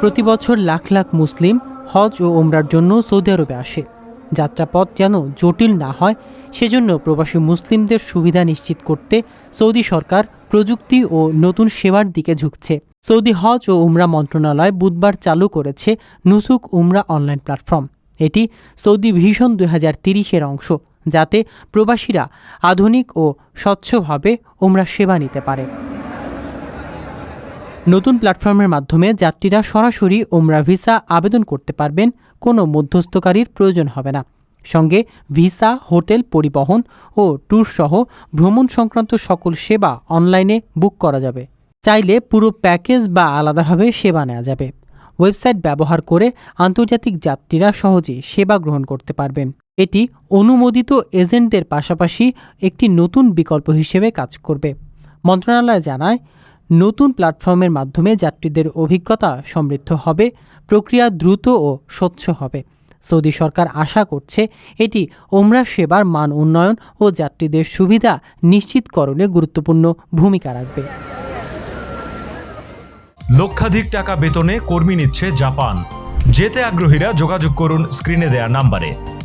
প্রতি বছর লাখ লাখ মুসলিম হজ ও ওমরার জন্য সৌদি আরবে আসে। যাত্রাপথ যেন জটিল না হয়, সেজন্য প্রবাসী মুসলিমদের সুবিধা নিশ্চিত করতে সৌদি সরকার প্রযুক্তি ও নতুন সেবার দিকে ঝুঁকছে। সৌদি হজ ও উমরা মন্ত্রণালয় বুধবার চালু করেছে নুসুক উমরা অনলাইন প্ল্যাটফর্ম। এটি সৌদি ভিশন দুই হাজার তিরিশের অংশ, যাতে প্রবাসীরা আধুনিক ও স্বচ্ছভাবে উমরা সেবা নিতে পারে। নতুন প্ল্যাটফর্মের মাধ্যমে যাত্রীরা সরাসরি ওমরা ভিসা আবেদন করতে পারবেন, কোনো মধ্যস্থকারীর প্রয়োজন হবে না। সঙ্গে ভিসা, হোটেল পরিবহন ও ট্যুর সহ ভ্রমণ সংক্রান্ত সকল সেবা অনলাইনে বুক করা যাবে। চাইলে পুরো প্যাকেজ বা আলাদাভাবে সেবা নেওয়া যাবে। ওয়েবসাইট ব্যবহার করে আন্তর্জাতিক যাত্রীরা সহজে সেবা গ্রহণ করতে পারবেন। এটি অনুমোদিত এজেন্টদের পাশাপাশি একটি নতুন বিকল্প হিসেবে কাজ করবে। মন্ত্রণালয় জানায় নতুন প্ল্যাটফর্মের মাধ্যমে যাত্রীদের অভিজ্ঞতা সমৃদ্ধ হবে, প্রক্রিয়া দ্রুত ও স্বচ্ছ হবে। সৌদি সরকার আশা করছে এটি ওমরা সেবার মান উন্নয়ন ও যাত্রীদের সুবিধা নিশ্চিতকরণে গুরুত্বপূর্ণ ভূমিকা রাখবে। লক্ষাধিক টাকা বেতনে কর্মী নিচ্ছে জাপান। যেতে আগ্রহীরা যোগাযোগ করুন স্ক্রিনে দেয়া নাম্বারে।